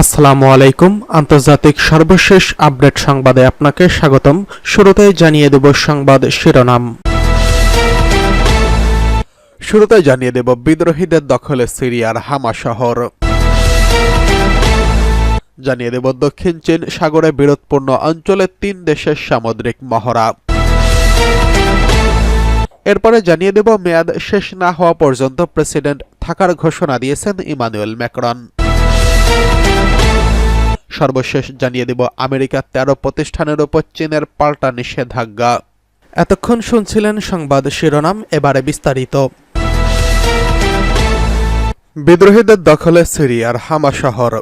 আসসালামু আলাইকুম। আন্তর্জাতিক সর্বশেষ আপডেট সংবাদে আপনাকে স্বাগতম। শুরুতেই জানিয়ে দেব সংবাদ শিরোনাম। শুরুতে জানিয়ে দেব, বিদ্রোহীদের দখলে সিরিয়ার হামা শহর। জানিয়ে দেব, দক্ষিণ চীন সাগরে বিরোধপূর্ণ অঞ্চলে তিন দেশের সামুদ্রিক মহড়া। এরপরে জানিয়ে দেব মেয়াদ শেষ না হওয়া পর্যন্ত প্রেসিডেন্ট থাকার ঘোষণা দিয়েছেন ইমানুয়েল ম্যাকরন। সর্বশেষ জানিয়ে দেব আমেরিকার তেরো প্রতিষ্ঠানের উপর চীনের পাল্টা নিষেধাজ্ঞা। এতক্ষণ শুনছিলেন সংবাদ শিরোনাম এবারে বিস্তারিত। বিদ্রোহীদের দখলে সিরিয়ার হামা শহর।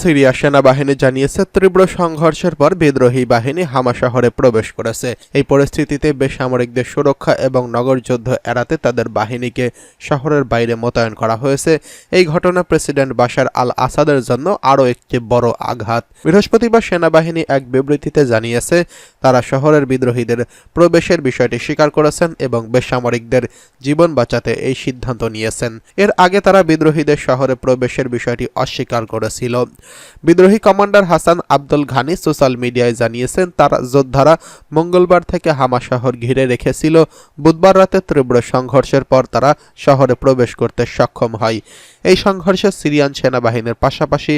সিরিয়া সেনাবাহিনী জানিয়েছে, তীব্র সংঘর্ষের পর বিদ্রোহী বাহিনী হামা শহরে প্রবেশ করেছে। এই পরিস্থিতিতে বেসামরিকদের সুরক্ষা এবং নগর যুদ্ধ এড়াতে তাদের বাহিনীকে শহরের বাইরে মোতায়েন করা হয়েছে। এই ঘটনা প্রেসিডেন্ট বাশার আল আসাদের জন্য আরও একটি বড় আঘাত। বৃহস্পতিবার সেনাবাহিনী এক বিবৃতিতে জানিয়েছে, তারা শহরের বিদ্রোহীদের প্রবেশের বিষয়টি স্বীকার করেছেন এবং বেসামরিকদের জীবন বাঁচাতে এই সিদ্ধান্ত নিয়েছেন। এর আগে তারা বিদ্রোহীদের শহরে প্রবেশের বিষয়টি অস্বীকার করেছিল। বিদ্রোহী commander Hasan Abdul Ghani social মিডিয়ায় জানিয়েছেন, তার যোদ্ধারা মঙ্গলবার থেকে হামা শহর ঘিরে রেখেছিল। বুধবার রাতে তীব্র সংঘর্ষের পর তারা শহরে প্রবেশ করতে সক্ষম হয়। এই সংঘর্ষে সিরিয়ান সেনাবাহিনীর পাশাপাশি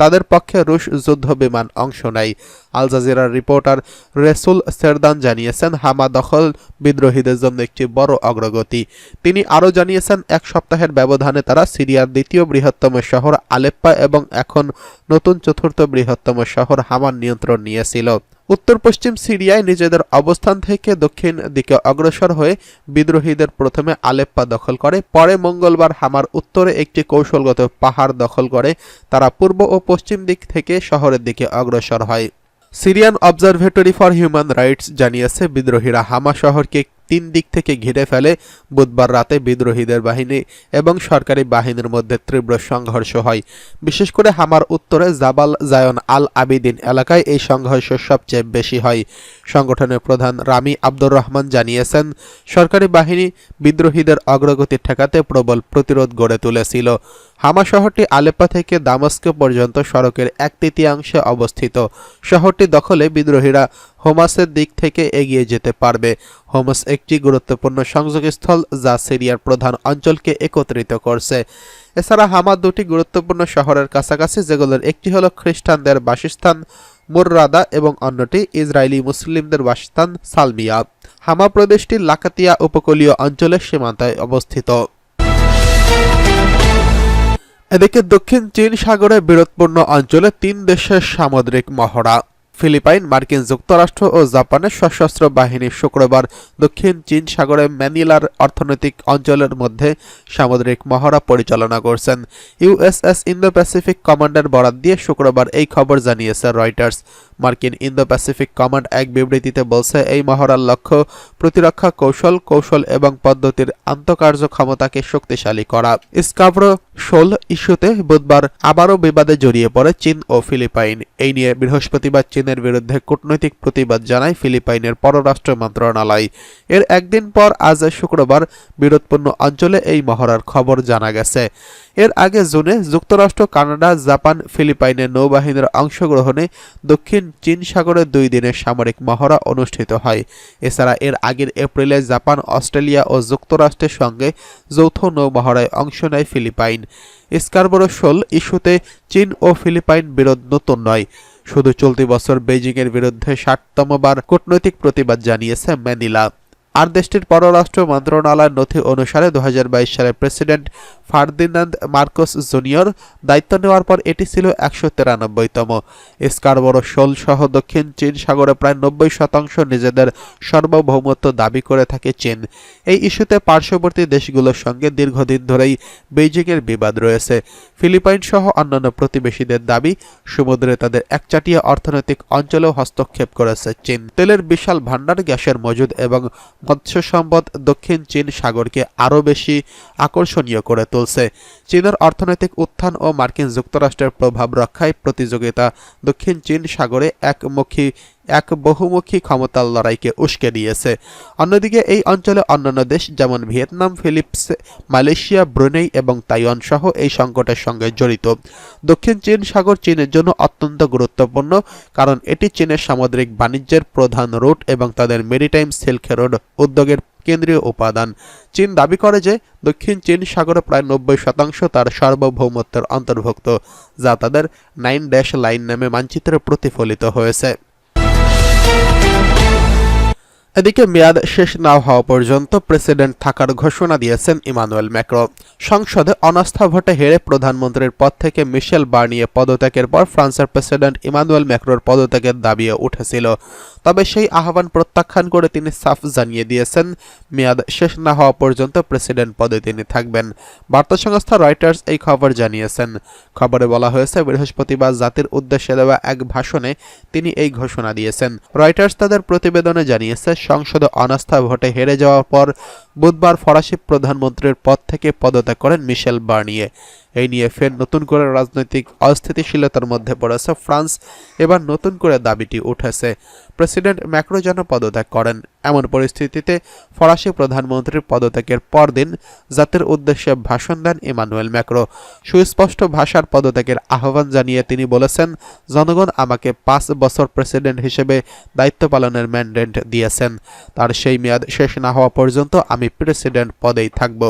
তাদের পক্ষে রুশ যুদ্ধ বিমান অংশ নেয়। আল জাজিরার রিপোর্টার রেসুল সেরদান জানিয়েছেন, হামা দখল বিদ্রোহীদের জন্য একটি বড় অগ্রগতি। তিনি আরও জানিয়েছেন, এক সপ্তাহের ব্যবধানে তারা সিরিয়ার দ্বিতীয় বৃহত্তম শহর আলেপ্পা এবং এখন নতুন চতুর্থ বৃহত্তম শহর হামার নিয়ন্ত্রণ নিয়েছিল। উত্তর পশ্চিম সিরিয়ায় নিজেদের অবস্থান থেকে দক্ষিণ দিকে অগ্রসর হয়ে বিদ্রোহীদের প্রথমে আলেপ্পা দখল করে, পরে মঙ্গলবার হামার উত্তরে একটি কৌশলগত পাহাড় দখল করে, তারা পূর্ব ও পশ্চিম দিক থেকে শহরের দিকে অগ্রসর হয়। Syrian Observatory for Human Rights জানিয়েছে, বিদ্রোহীরা হামা শহরকে তিন দিক থেকে ঘিরে ফেলে। বুধবার রাতে বিদ্রোহীদের বাহিনী এবং সরকারি বাহিনীর মধ্যে তীব্র সংঘর্ষ হয়। বিশেষ করে হামার উত্তরে জাবাল জায়ন আল আবিদিন এলাকায় এই সংঘর্ষ সবচেয়ে বেশি হয়। সংগঠনের প্রধান রামি আব্দুর রহমান জানিয়েছেন, সরকারি বাহিনী বিদ্রোহীদের অগ্রগতি ঠেকাতে প্রবল প্রতিরোধ গড়ে তুলেছিল। হামা শহরটি আলেপা থেকে দামাস্ক পর্যন্ত সড়কের এক তৃতীয়াংশে অবস্থিত। শহরটি দখলে বিদ্রোহীরা হোমাসের দিক থেকে এগিয়ে যেতে পারবে। হোমাস একটি গুরুত্বপূর্ণ সংযোগস্থল যা সিরিয়ার প্রধান অঞ্চলকে একত্রিত করছে। এছাড়া হামা দুটি গুরুত্বপূর্ণ শহরের কাছাকাছি, যেগুলোর একটি হলো খ্রিস্টানদের বাসস্থান মুররাদা এবং অন্যটি ইসরায়েলি মুসলিমদের বাসস্থান সালমিয়া। হামা প্রদেশটি লাকাতিয়া উপকূলীয় অঞ্চলের সীমান্তায় অবস্থিত। এদিকে দক্ষিণ চীন সাগরে বিরোধপূর্ণ অঞ্চলে তিন দেশের সামুদ্রিক মহড়া। ফিলিপাইন, মার্কিন যুক্তরাষ্ট্র ও জাপানের সশস্ত্র বাহিনী শুক্রবার দক্ষিণ চীন সাগরে ম্যানিলার অর্থনৈতিক অঞ্চলের মধ্যে সামুদ্রিক মহড়া পরিচালনা করছেন। ইউএসএস ইন্দো প্যাসিফিক কমান্ডের বরাদ দিয়ে শুক্রবার এই খবর জানিয়েছে রয়টার্স। মার্কিন ইন্দো প্যাসিফিক কমান্ড এক বিবৃতিতে বলছে, এই মহড়ার লক্ষ্য প্রতিরক্ষা কৌশল কৌশল এবং পদ্ধতির আন্তঃকার্য ক্ষমতাকে শক্তিশালী করা। স্কাভ্রো শোল ইস্যুতে বুধবার আবারও বিবাদে জড়িয়ে পড়ে চীন ও ফিলিপাইন। এই নিয়ে বৃহস্পতিবার চীনের বিরুদ্ধে কূটনৈতিক প্রতিবাদ জানায় ফিলিপাইনের পররাষ্ট্র মন্ত্রণালয়। এর একদিন পর আজ শুক্রবার বিরোধপূর্ণ অঞ্চলে এই মহড়ার খবর জানা গেছে। এর আগে জুনে যুক্তরাষ্ট্র, কানাডা, জাপান, ফিলিপাইনের নৌবাহিনীর অংশগ্রহণে দক্ষিণ চীন সাগরে দুই দিনের সামরিক মহড়া অনুষ্ঠিত হয়। এছাড়া এর আগের এপ্রিলে জাপান, অস্ট্রেলিয়া ও যুক্তরাষ্ট্রের সঙ্গে যৌথ নৌমহড়ায় অংশ নেয় ফিলিপাইন। স্কারবরো শোল ইস্যুতে চীন ও ফিলিপাইন বিরোধ নতুন নয়। শুধু চলতি বছর বেজিংয়ের বিরুদ্ধে ষাটতমবার কূটনৈতিক প্রতিবাদ জানিয়েছে ম্যানিলা। আর দেশটির পররাষ্ট্র মন্ত্রণালয়ের নথি অনুসারে দু হাজার বাইশ সালে প্রেসিডেন্ট ফার্দিনান্দ মার্কোস জুনিয়র দায়িত্ব নেওয়ার পর এটি ছিল একশো তিরানব্বইতম। স্কারবরো শোল সহ দক্ষিণ চীন সাগরে প্রায় নব্বই শতাংশ নিজেদের সার্বভৌমত্ব দাবি করে থাকে চীন। এই ইস্যুতে পার্শ্ববর্তী দেশগুলোর সঙ্গে দীর্ঘদিন ধরেই বেইজিংয়ের বিবাদ রয়েছে। ফিলিপাইন সহ অন্যান্য প্রতিবেশীদের দাবি, সমুদ্রে তাদের একচাটিয়া অর্থনৈতিক অঞ্চলেও হস্তক্ষেপ করেছে চীন। তেলের বিশাল ভাণ্ডার গ্যাসের মজুদ এবং মৎস্য সম্পদ দক্ষিণ চীন সাগরকে আরও বেশি আকর্ষণীয় করে তুলছে। চীনের অর্থনৈতিক উত্থান ও মার্কিন যুক্তরাষ্ট্রের প্রভাব রক্ষায় প্রতিযোগিতা দক্ষিণ চীন সাগরে একমুখী এক বহুমুখী ক্ষমতার লড়াইকে উস্কে দিয়েছে। অন্যদিকে এই অঞ্চলে অন্যান্য দেশ যেমন ভিয়েতনাম, ফিলিপস, মালয়েশিয়া, ব্রুনেই এবং তাইওয়ান সহ এই সংকটের সঙ্গে জড়িত। দক্ষিণ চীন সাগর চীনের জন্য অত্যন্ত গুরুত্বপূর্ণ, কারণ এটি চীনের সামুদ্রিক বাণিজ্যের প্রধান রুট এবং তাদের মেরিটাইম সিল্ক রোড উদ্যোগের কেন্দ্রীয় উপাদান। চীন দাবি করে যে দক্ষিণ চীন সাগরে প্রায় নব্বই শতাংশ তার সার্বভৌমত্বের অন্তর্ভুক্ত, যা তাদের নাইন ড্যাশ লাইন নামে মানচিত্রে প্রতিফলিত হয়েছে। Thank you. এদিকে মেয়াদ শেষ না হওয়া পর্যন্ত প্রেসিডেন্ট থাকার ঘোষণা দিয়েছেন ইমানুয়েল ম্যাক্রো। সংসদে অনাস্থা ভোটে হেরে প্রধানমন্ত্রীর পদ থেকে মিশেল বার্নিয়ে পদত্যাগের পর ফ্রান্সের প্রেসিডেন্ট ইমানুয়েল ম্যাক্রোর পদত্যাগের দাবিও উঠেছিল। তবে সেই আহ্বান প্রত্যাখ্যান করে তিনি সাফ জানিয়ে দিয়েছেন, মেয়াদ শেষ না হওয়া পর্যন্ত প্রেসিডেন্ট পদে তিনি থাকবেন। বার্তা সংস্থা রয়টার্স এই খবর জানিয়েছেন। খবরে বলা হয়েছে, বৃহস্পতিবার জাতির উদ্দেশ্যে দেওয়া এক ভাষণে তিনি এই ঘোষণা দিয়েছেন। রয়টার্স তাদের প্রতিবেদনে জানিয়েছে সংসদে অনাস্থা ভোটে হেরে যাওয়ার পর বুধবার ফরাসি প্রধানমন্ত্রীর পদ থেকে পদত্যাগ করেন মিশেল বার্নিয়ে। এই নিয়ে ফের নতুন করে রাজনৈতিক অস্থিতিশীলতার মধ্যে পড়েছে ফ্রান্স। এবার নতুন করে দাবিটি উঠেছে। প্রেসিডেন্ট ম্যাক্রো যেন পদত্যাগ করেন। এমন পরিস্থিতিতে ফরাসি প্রধানমন্ত্রীর পদত্যাগের পরদিন জাতির উদ্দেশ্যে ভাষণ দেন ইমানুয়েল ম্যাক্রো। সুস্পষ্ট ভাষার পদত্যাগের আহ্বান জানিয়ে তিনি বলেছেন, জনগণ আমাকে পাঁচ বছর প্রেসিডেন্ট হিসেবে দায়িত্ব পালনের ম্যান্ডেট দিয়েছেন। তার সেই মেয়াদ শেষ না হওয়া পর্যন্ত আমি প্রেসিডেন্ট পদেই থাকব।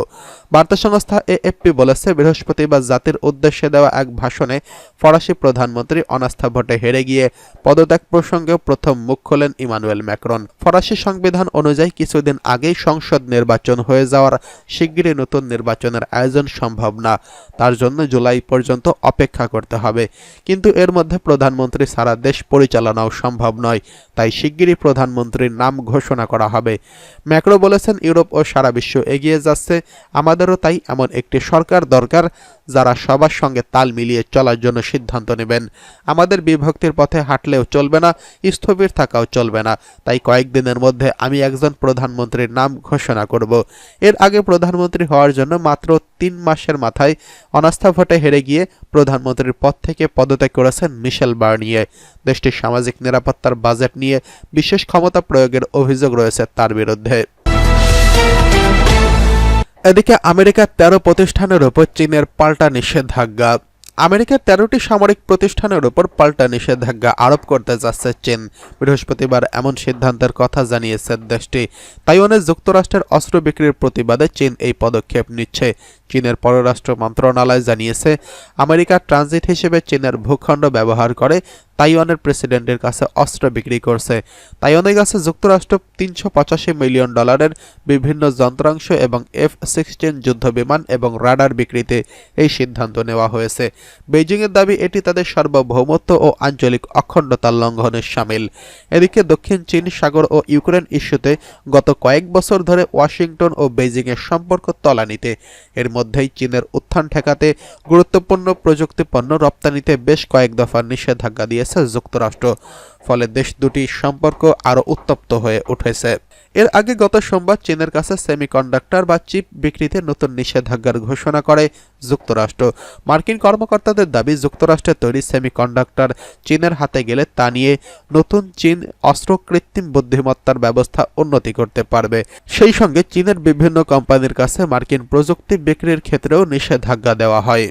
বার্তা সংস্থা এএফপি বলেছে, বৃহস্পতিবার জাতির উদ্দেশ্যে দেওয়া এক ভাষণে ফরাসি প্রধানমন্ত্রী অনাস্থা ভোটে হেরে গিয়ে পদত্যাগ প্রসঙ্গে প্রথম মুখ খোলেন ইমানুয়েল ম্যাক্রন। ফরাসি সংবিধান অনুযায়ী কিছুদিন আগেই সংসদ নির্বাচন হয়ে যাওয়ার শিগগিরই নতুন নির্বাচনের আয়োজন সম্ভব না। তার জন্য জুলাই পর্যন্ত অপেক্ষা করতে হবে। কিন্তু এর মধ্যে প্রধানমন্ত্রী সারা দেশ পরিচালনাও সম্ভব নয়। তাই শিগগিরই প্রধানমন্ত্রীর নাম ঘোষণা করা হবে। ম্যাক্রো বলেছেন, ইউরোপ ও সারা বিশ্ব এগিয়ে যাচ্ছে। আমাদেরও তাই এমন একটি সরকার দরকার যারা সবার সঙ্গে তাল মিলিয়ে চলার জন্য সিদ্ধান্ত নেবেন। আমাদের বিভক্তির পথে হাঁটলেও চলবে না, স্থবির থাকাও চলবে না। তাই কয়েকদিনের মধ্যে আমি একজন প্রধানমন্ত্রীর নাম ঘোষণা করব। এর আগে প্রধানমন্ত্রী হওয়ার জন্য মাত্র তিন মাসের মাথায় অনাস্থা ভোটে হেরে গিয়ে প্রধানমন্ত্রীর পদ থেকে পদত্যাগ করেছেন মিশেল বার্নিয়ে। দেশটির সামাজিক নিরাপত্তার বাজেট নিয়ে বিশেষ ক্ষমতা প্রয়োগের অভিযোগ রয়েছে তার বিরুদ্ধে। এদিকে আমেরিকার তেরো প্রতিষ্ঠানের ওপর চীনের পাল্টা নিষেধাজ্ঞা। আমেরিকার তেরোটি সামরিক প্রতিষ্ঠানের উপর পাল্টা নিষেধাজ্ঞা আরোপ করতে যাচ্ছে চীন। বৃহস্পতিবার এমন সিদ্ধান্তের কথা জানিয়েছে দেশটি। তাইওয়ানে যুক্তরাষ্ট্রের অস্ত্র বিক্রির প্রতিবাদে চীন এই পদক্ষেপ নিচ্ছে। চীনের পররাষ্ট্র মন্ত্রণালয় জানিয়েছে, আমেরিকা ট্রানজিট হিসেবে চীনের ভূখণ্ড ব্যবহার করে তাইওয়ানের প্রেসিডেন্টের কাছে অস্ত্র বিক্রি করছে। তাইওয়ানের কাছে যুক্তরাষ্ট্র তিনশো পঁচাশি মিলিয়ন ডলারের বিভিন্ন যন্ত্রাংশ এবং এফ সিক্সটিন যুদ্ধবিমান এবং রাডার বিক্রিতে এই সিদ্ধান্ত নেওয়া হয়েছে। বেইজিংয়ের দাবি, এটি তাদের সার্বভৌমত্ব ও আঞ্চলিক অখণ্ডতার লঙ্ঘনের সামিল। এদিকে দক্ষিণ চীন সাগর ও ইউক্রেন ইস্যুতে গত কয়েক বছর ধরে ওয়াশিংটন ও বেইজিংয়ের সম্পর্ক তলানিতে। এর মধ্যেই চীনের উত্থান ঠেকাতে গুরুত্বপূর্ণ প্রযুক্তি পণ্য রপ্তানিতে বেশ কয়েক দফা নিষেধাজ্ঞা দিয়েছে। যুক্তরাষ্ট্র, ফলে দেশ দুটির সম্পর্ক আরও উত্তপ্ত হয়ে উঠেছে। এর আগে গত সোমবার চীনের কাছে সেমিকন্ডাক্টর বা চিপ বিক্রিতে নতুন নিষেধাজ্ঞার ঘোষণা করে যুক্তরাষ্ট্র। মার্কিন কর্মকর্তাদের দাবি যুক্তরাষ্ট্রের তৈরি সেমিকন্ডাক্টর চীনের হাতে গেলে তা নিয়ে নতুন চীন অস্ত্র কৃত্রিম বুদ্ধিমত্তার ব্যবস্থা উন্নতি করতে পারবে। সেই সঙ্গে চীনের বিভিন্ন কোম্পানির কাছে মার্কিন প্রযুক্তি বিক্রির ক্ষেত্রেও নিষেধাজ্ঞা দেওয়া হয়।